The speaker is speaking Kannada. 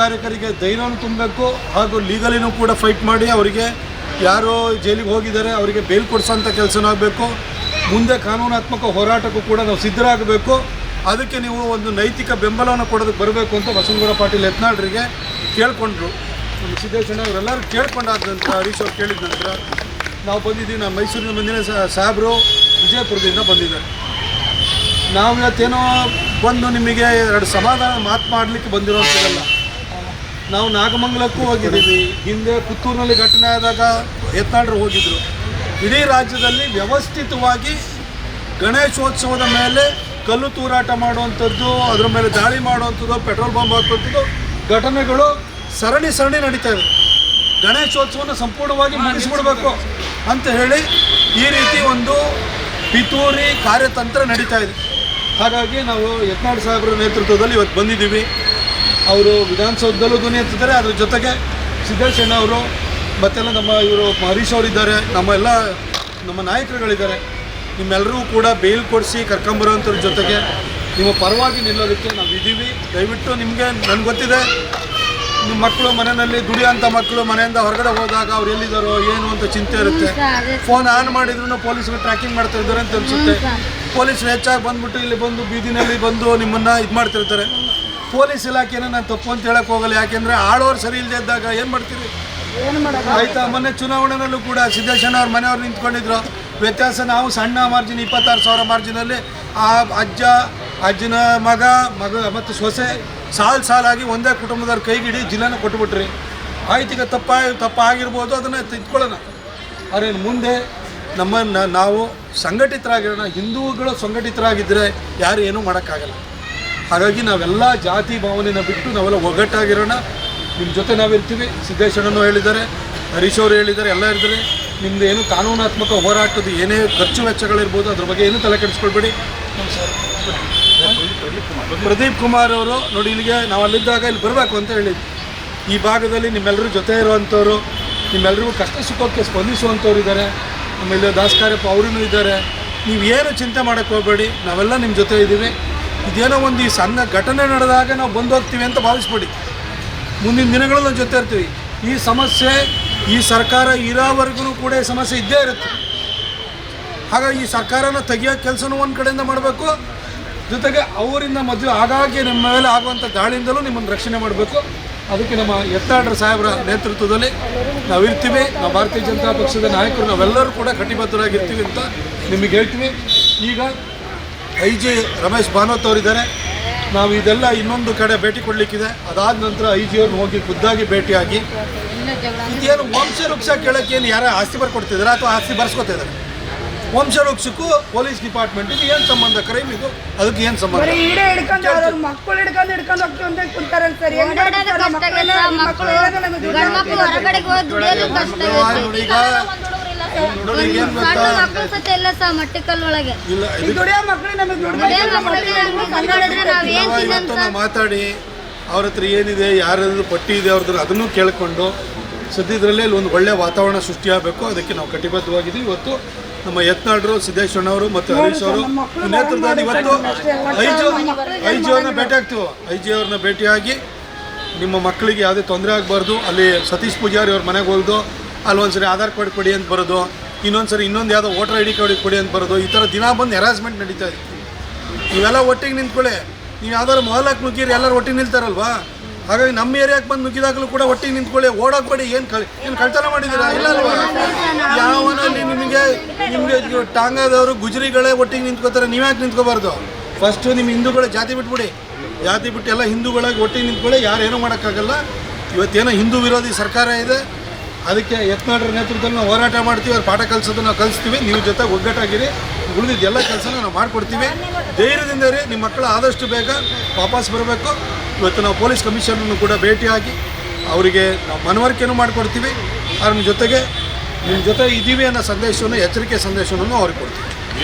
ಕಾರ್ಯಕರ್ತರಿಗೆ ಧೈರ್ಯವನ್ನು ತುಂಬಬೇಕು ಹಾಗೂ ಲೀಗಲಿನೂ ಕೂಡ ಫೈಟ್ ಮಾಡಿ ಅವರಿಗೆ ಯಾರು ಜೈಲಿಗೆ ಹೋಗಿದ್ದಾರೆ, ಅವರಿಗೆ ಬೇಲ್ ಕೊಡಿಸೋಂಥ ಕೆಲಸನೂ ಆಗಬೇಕು. ಮುಂದೆ ಕಾನೂನಾತ್ಮಕ ಹೋರಾಟಕ್ಕೂ ಕೂಡ ನಾವು ಸಿದ್ಧರಾಗಬೇಕು. ಅದಕ್ಕೆ ನೀವು ಒಂದು ನೈತಿಕ ಬೆಂಬಲವನ್ನು ಕೊಡೋದಕ್ಕೆ ಬರಬೇಕು ಅಂತ ಬಸವನಗೌಡ ಪಾಟೀಲ್ ಯತ್ನಾಳ್ರಿಗೆ ಕೇಳಿಕೊಂಡ್ರು. ನಮ್ಮ ಸಿದ್ದೇಶ್ವರ ಅವರೆಲ್ಲರೂ ಕೇಳ್ಕೊಂಡಾದ ನಂತರ ಹರೀಶ್ ಅವ್ರು ಕೇಳಿದ ನಂತರ ನಾವು ಬಂದಿದ್ದೀವಿ, ನಮ್ಮ ಮೈಸೂರಿನ ಬಂದಿನ ಸಾಹೇಬರು ವಿಜಯಪುರದಿಂದ ಬಂದಿದ್ದಾರೆ. ನಾವು ಇವತ್ತೇನೋ ಬಂದು ನಿಮಗೆ ಎರಡು ಸಮಾಧಾನ ಮಾತು ಮಾಡಲಿಕ್ಕೆ ಬಂದಿರೋಂಥದ್ದಲ್ಲ. ನಾವು ನಾಗಮಂಗಲಕ್ಕೂ ಹೋಗಿದ್ದೀವಿ. ಹಿಂದೆ ಪುತ್ತೂರಿನಲ್ಲಿ ಘಟನೆ ಆದಾಗ ಎತ್ತಾಡ್ರು ಹೋಗಿದ್ರು. ಇಡೀ ರಾಜ್ಯದಲ್ಲಿ ವ್ಯವಸ್ಥಿತವಾಗಿ ಗಣೇಶೋತ್ಸವದ ಮೇಲೆ ಕಲ್ಲು ತೂರಾಟ ಮಾಡುವಂಥದ್ದು ಅದರ ಮೇಲೆ ದಾಳಿ ಮಾಡುವಂಥದ್ದು ಪೆಟ್ರೋಲ್ ಬಾಂಬ್ ಹಾಕುವಂಥದ್ದು ಘಟನೆಗಳು ಸರಣಿ ಸರಣಿ ನಡೀತಾ ಇದೆ ಗಣೇಶೋತ್ಸವನ ಸಂಪೂರ್ಣವಾಗಿ ಮುಗಿಸ್ಬಿಡ್ಬೇಕು ಅಂತ ಹೇಳಿ ಈ ರೀತಿ ಒಂದು ಪಿತೂರಿ ಕಾರ್ಯತಂತ್ರ ನಡೀತಾ ಇದೆ. ಹಾಗಾಗಿ ನಾವು ಯತ್ನಾಳ್ ಸಾಹೇಬ್ರ ನೇತೃತ್ವದಲ್ಲಿ ಇವತ್ತು ಬಂದಿದ್ದೀವಿ. ಅವರು ವಿಧಾನಸೌಧದಲ್ಲೂ ಧ್ವನಿ ಎತ್ತಿದ್ದಾರೆ ಅದ್ರ ಜೊತೆಗೆ ಸಿದ್ದೇಶಣ್ಣ ಅವರು ಮತ್ತೆಲ್ಲ ನಮ್ಮ ಇವರು ಹರೀಶ್ ಅವರಿದ್ದಾರೆ ನಮ್ಮ ಎಲ್ಲ ನಮ್ಮ ನಾಯಕರುಗಳಿದ್ದಾರೆ. ನಿಮ್ಮೆಲ್ಲರೂ ಕೂಡ ಬೇಲ್ ಕೊಡಿಸಿ ಕರ್ಕೊಂಬರೋಂಥವ್ರ ಜೊತೆಗೆ ನಿಮ್ಮ ಪರವಾಗಿ ನಿಲ್ಲೋದಕ್ಕೆ ನಾವು ಇದ್ದೀವಿ. ದಯವಿಟ್ಟು ನಿಮಗೆ ನನಗೆ ಗೊತ್ತಿದೆ ನಿಮ್ಮ ಮಕ್ಕಳು ಮನೆಯಲ್ಲಿ ದುಡಿಯೋಂಥ ಮಕ್ಕಳು ಮನೆಯಿಂದ ಹೊರಗಡೆ ಹೋದಾಗ ಅವ್ರು ಎಲ್ಲಿದ್ದಾರೋ ಏನು ಅಂತ ಚಿಂತೆ ಇರುತ್ತೆ. ಫೋನ್ ಆನ್ ಮಾಡಿದ್ರು ಪೊಲೀಸ್ಗೆ ಟ್ರ್ಯಾಕಿಂಗ್ ಮಾಡ್ತಾ ಇದ್ದಾರೆ ಅಂತ ಅನ್ಸುತ್ತೆ. ಪೊಲೀಸರು ಹೆಚ್ಚಾಗಿ ಬಂದ್ಬಿಟ್ಟು ಇಲ್ಲಿ ಬಂದು ಬೀದಿನಲ್ಲಿ ಬಂದು ನಿಮ್ಮನ್ನು ಇದು ಮಾಡ್ತಿರ್ತಾರೆ. ಪೊಲೀಸ್ ಇಲಾಖೆನ ನಾನು ತಪ್ಪು ಅಂತ ಹೇಳಕ್ ಹೋಗಲ್ಲ. ಯಾಕೆಂದ್ರೆ ಆಳೋರು ಸರಿ ಇಲ್ಲದೆ ಇದ್ದಾಗ ಏನು ಮಾಡ್ತೀರಿ? ಆಯ್ತಾ ಮೊನ್ನೆ ಚುನಾವಣೆನಲ್ಲೂ ಕೂಡ ಸಿದ್ದೇಶಣ್ಣ ಅವ್ರ ಮನೆಯವ್ರು ನಿಂತ್ಕೊಂಡಿದ್ರು. ವ್ಯತ್ಯಾಸ ನಾವು ಸಣ್ಣ ಮಾರ್ಜಿನ್ ಇಪ್ಪತ್ತಾರು ಸಾವಿರ ಮಾರ್ಜಿನಲ್ಲಿ ಆ ಅಜ್ಜ ಅಜ್ಜನ ಮಗ ಮಗ ಮತ್ತು ಸೊಸೆ ಸಾಲು ಸಾಲಾಗಿ ಒಂದೇ ಕುಟುಂಬದವ್ರ ಕೈಗಿಡಿ ಜಿಲ್ಲೆನ ಕೊಟ್ಬಿಟ್ರಿ. ಆಯ್ತು ಈಗ ತಪ್ಪ ಆಗಿರ್ಬೋದು ಅದನ್ನು ತಿದ್ಕೊಳ್ಳೋಣ. ಆದರೆ ಮುಂದೆ ನಮ್ಮನ್ನು ನಾವು ಸಂಘಟಿತರಾಗಿರೋಣ ಹಿಂದೂಗಳು ಸಂಘಟಿತರಾಗಿದ್ದರೆ ಯಾರು ಏನೂ ಮಾಡೋಕ್ಕಾಗಲ್ಲ. ಹಾಗಾಗಿ ನಾವೆಲ್ಲ ಜಾತಿ ಭಾವನೆನ ಬಿಟ್ಟು ನಾವೆಲ್ಲ ಒಗ್ಗಟ್ಟಾಗಿರೋಣ. ನಿಮ್ಮ ಜೊತೆ ನಾವಿರ್ತೀವಿ. ಸಿದ್ದೇಶ್ವರನು ಹೇಳಿದ್ದಾರೆ, ಹರೀಶ್ ಅವರು ಹೇಳಿದ್ದಾರೆ, ಎಲ್ಲ ಇದ್ದಾರೆ ನಿಮ್ಮದು ಏನು ಕಾನೂನಾತ್ಮಕ ಹೋರಾಟದ ಏನೇ ಖರ್ಚು ವೆಚ್ಚಗಳಿರ್ಬೋದು, ಅದ್ರ ಬಗ್ಗೆ ಏನು ತಲೆ ಕೆಡಿಸ್ಕೊಳ್ಬೇಡಿ. ಪ್ರದೀಪ್ ಕುಮಾರ್ ಅವರು, ನೋಡಿ ಇಲ್ಲಿಗೆ ನಾವು ಅಲ್ಲಿದ್ದಾಗ ಇಲ್ಲಿ ಬರಬೇಕು ಅಂತ ಹೇಳಿದ್ವಿ. ಈ ಭಾಗದಲ್ಲಿ ನಿಮ್ಮೆಲ್ಲರ ಜೊತೆ ಇರುವಂಥವ್ರು ನಿಮ್ಮೆಲ್ಲರಿಗೂ ಕಷ್ಟ ಸುಖಕ್ಕೆ ಸ್ಪಂದಿಸುವಂಥವ್ರು ಇದ್ದಾರೆ. ಆಮೇಲೆ ದಾಸ್ಕಾರ್ಯಪ್ಪ ಅವರೂ ಇದ್ದಾರೆ. ನೀವು ಏನು ಚಿಂತೆ ಮಾಡೋಕ್ಕೆ ಹೋಗಬೇಡಿ. ನಾವೆಲ್ಲ ನಿಮ್ಮ ಜೊತೆ ಇದ್ದೀವಿ. ಇದೇನೋ ಒಂದು ಈ ಸಣ್ಣ ಘಟನೆ ನಡೆದಾಗ ನಾವು ಬಂದು ಹೋಗ್ತೀವಿ ಅಂತ ಭಾವಿಸ್ಬೇಡಿ. ಮುಂದಿನ ದಿನಗಳಲ್ಲಿ ನಾವು ಜೊತೆ ಇರ್ತೀವಿ. ಈ ಸಮಸ್ಯೆ ಈ ಸರ್ಕಾರ ಇರೋವರೆಗೂ ಕೂಡ ಈ ಸಮಸ್ಯೆ ಇದ್ದೇ ಇರುತ್ತೆ. ಹಾಗಾಗಿ ಈ ಸರ್ಕಾರನ ತೆಗಿಯೋ ಕೆಲಸನೂ ಒಂದು ಕಡೆಯಿಂದ ಮಾಡಬೇಕು. ಜೊತೆಗೆ ಅವರಿಂದ ಮದುವೆ ಆಗಾಗ್ಗೆ ನಿಮ್ಮ ಮೇಲೆ ಆಗುವಂಥ ದಾಳಿಯಿಂದಲೂ ನಿಮ್ಮನ್ನು ರಕ್ಷಣೆ ಮಾಡಬೇಕು. ಅದಕ್ಕೆ ನಮ್ಮ ಎತ್ತಾಡ್ರ ಸಾಹೇಬರ ನೇತೃತ್ವದಲ್ಲಿ ನಾವಿರ್ತೀವಿ ನಾವು ಭಾರತೀಯ ಜನತಾ ಪಕ್ಷದ ನಾಯಕರು, ನಾವೆಲ್ಲರೂ ಕೂಡ ಕಟಿಬದ್ಧರಾಗಿರ್ತೀವಿ ಅಂತ ನಿಮಗೆ ಹೇಳ್ತೀವಿ. ಈಗ ಐ ಜಿ ರಮೇಶ್ ಭಾನೋತ್ ಅವರಿದ್ದಾರೆ. ನಾವು ಇದೆಲ್ಲ ಇನ್ನೊಂದು ಕಡೆ ಭೇಟಿ ಕೊಡಲಿಕ್ಕಿದೆ. ಅದಾದ ನಂತರ ಐ ಜಿ ಅವ್ರನ್ನ ಹೋಗಿ ಖುದ್ದಾಗಿ ಭೇಟಿಯಾಗಿ ಇದೇನು ವಂಶ ವೃಕ್ಷ ಕೇಳಕ್ಕೆ ಏನು ಯಾರ ಆಸ್ತಿ ಬರ್ಕೊಡ್ತಿದ್ದಾರೆ ಅಥವಾ ಆಸ್ತಿ ಬರ್ಸ್ಕೊತಿದ್ದಾರೆ ವಂಶ ವೃಕ್ಷಕ್ಕೂ ಪೊಲೀಸ್ ಡಿಪಾರ್ಟ್ಮೆಂಟಿಗೆ ಏನು ಸಂಬಂಧ? ಕ್ರೈಮ್ ಇದು. ಅದಕ್ಕೆ ಏನು ಸಂಬಂಧ? ಈಗ ಮಕ್ಕಳು ಸತ ಸಹ ಮಟ್ಟಿಕಲ್ ಒಳಗೆ. ದುಡಿಯೋ ನಮಗೆ ಕನ್ನಡದ್ರೆ ನಾವ್ ಏನ್ ತಿನ್ನಂತ ಮಾತಾಡಿ ಅವ್ರ ಹತ್ರ ಏನಿದೆ ಯಾರಾದ್ರೂ ಪಟ್ಟಿ ಇದೆ ಅವ್ರದ್ದು ಅದನ್ನು ಕೇಳಿಕೊಂಡು ಸದ್ಯದಲ್ಲೇ ಅಲ್ಲಿ ಒಂದು ಒಳ್ಳೆ ವಾತಾವರಣ ಸೃಷ್ಟಿಯಾಗಬೇಕು. ಅದಕ್ಕೆ ನಾವು ಕಟಿಬದ್ಧವಾಗಿದ್ದೀವಿ. ಇವತ್ತು ನಮ್ಮ ಯತ್ನಾಳ್ರು ಸಿದ್ದೇಶ್ವರನವರು ಮತ್ತು ಹರೀಶ್ ಅವರು ನೇತೃತ್ವದಲ್ಲಿ ಇವತ್ತು ಐಜಿ ಐಜಿ ಅವ್ರನ್ನ ಭೇಟಿ ಆಗ್ತೀವಿ ಜಿ ಅವ್ರನ್ನ ಭೇಟಿಯಾಗಿ ನಿಮ್ಮ ಮಕ್ಕಳಿಗೆ ಯಾವುದೇ ತೊಂದರೆ ಆಗಬಾರ್ದು. ಅಲ್ಲಿ ಸತೀಶ್ ಪೂಜಾರಿ ಅವ್ರ ಮನೆಗೆ ಹೋಗೋದು ಅಲ್ಲಿ ಒಂದ್ಸರಿ ಆಧಾರ್ ಕಾರ್ಡ್ ಕೊಡಿ ಅಂತ ಬರೋದು, ಇನ್ನೊಂದ್ಸರಿ ಇನ್ನೊಂದು ಯಾವುದೋ ವೋಟರ್ ಐ ಡಿ ಕಾರ್ಡ್ ಕೊಡಿ ಅಂತ ಬರೋದು, ಈ ಥರ ದಿನ ಬಂದು ಹೆರಾಸ್ಮೆಂಟ್ ನಡೀತಾ ಇತ್ತು ಇವೆಲ್ಲ ಒಟ್ಟಿಗೆ ನಿಂತ್ಕೊಳ್ಳಿ. ನೀವು ಯಾವ್ದಾದ್ರು ಮೊಹಲಕ್ಕೆ ನುಗ್ಗಿರಿ, ಎಲ್ಲರೂ ಒಟ್ಟಿಗೆ ನಿಲ್ತಾರಲ್ವಾ? ಹಾಗಾಗಿ ನಮ್ಮ ಏರಿಯಾಕ್ಕೆ ಬಂದು ನುಗ್ಗಿದಾಗಲೂ ಕೂಡ ಒಟ್ಟಿಗೆ ನಿಂತ್ಕೊಳ್ಳಿ ಓಡಾಕ್ಬೇಡಿ ಏನು ಕಳ್, ಏನು ಕಳ್ತನ ಮಾಡಿದ್ದೀರಾ? ಇಲ್ಲ ಅಲ್ವಾ? ಯಾವನ ನಿಮಗೆ ನಿಮಗೆ ಟಾಂಗಾದವರು, ಗುಜರಿಗಳೇ ಒಟ್ಟಿಗೆ ನಿಂತ್ಕೋತಾರೆ ನೀವ್ಯಾಕೆ ನಿಂತ್ಕೋಬಾರ್ದು? ಫಸ್ಟು ನಿಮ್ಮ ಹಿಂದೂಗಳ ಜಾತಿ ಬಿಟ್ಬಿಡಿ. ಜಾತಿ ಬಿಟ್ಟು ಎಲ್ಲ ಹಿಂದೂಗಳಾಗಿ ಒಟ್ಟಿಗೆ ನಿಂತ್ಕೊಳ್ಳಿ ಯಾರೇನೂ ಮಾಡೋಕ್ಕಾಗಲ್ಲ. ಇವತ್ತೇನೋ ಹಿಂದೂ ವಿರೋಧಿ ಸರ್ಕಾರ ಇದೆ ಅದಕ್ಕೆ ಯತ್ನಾಡ್ರ ನೇತೃತ್ವದಲ್ಲಿ ನಾವು ಹೋರಾಟ ಮಾಡ್ತೀವಿ, ಅವ್ರು ಪಾಠ ಕಲಿಸೋದು ನಾವು ಕಲಿಸ್ತೀವಿ. ನೀವು ಜೊತೆ ಒಗ್ಗಟ್ಟಾಗಿರಿ. ಉಳಿದಿದ್ದ ಎಲ್ಲ ಕೆಲಸನ ನಾವು ಮಾಡಿಕೊಡ್ತೀವಿ. ಧೈರ್ಯದಿಂದ ರೀ ನಿಮ್ಮ ಮಕ್ಕಳು ಆದಷ್ಟು ಬೇಗ ವಾಪಸ್ ಬರಬೇಕು. ಇವತ್ತು ನಾವು ಪೊಲೀಸ್ ಕಮಿಷನರ್ನು ಕೂಡ ಭೇಟಿಯಾಗಿ ಅವರಿಗೆ ನಾವು ಮನವರಿಕೆನೂ ಮಾಡಿಕೊಡ್ತೀವಿ. ಅದ್ರ ಜೊತೆಗೆ, ನಿಮ್ಮ ಜೊತೆ ಇದ್ದೀವಿ ಅನ್ನೋ ಸಂದೇಶವನ್ನು, ಎಚ್ಚರಿಕೆ ಸಂದೇಶವನ್ನು ಅವ್ರಿಗೆ ಕೊಡ್ತೀವಿ.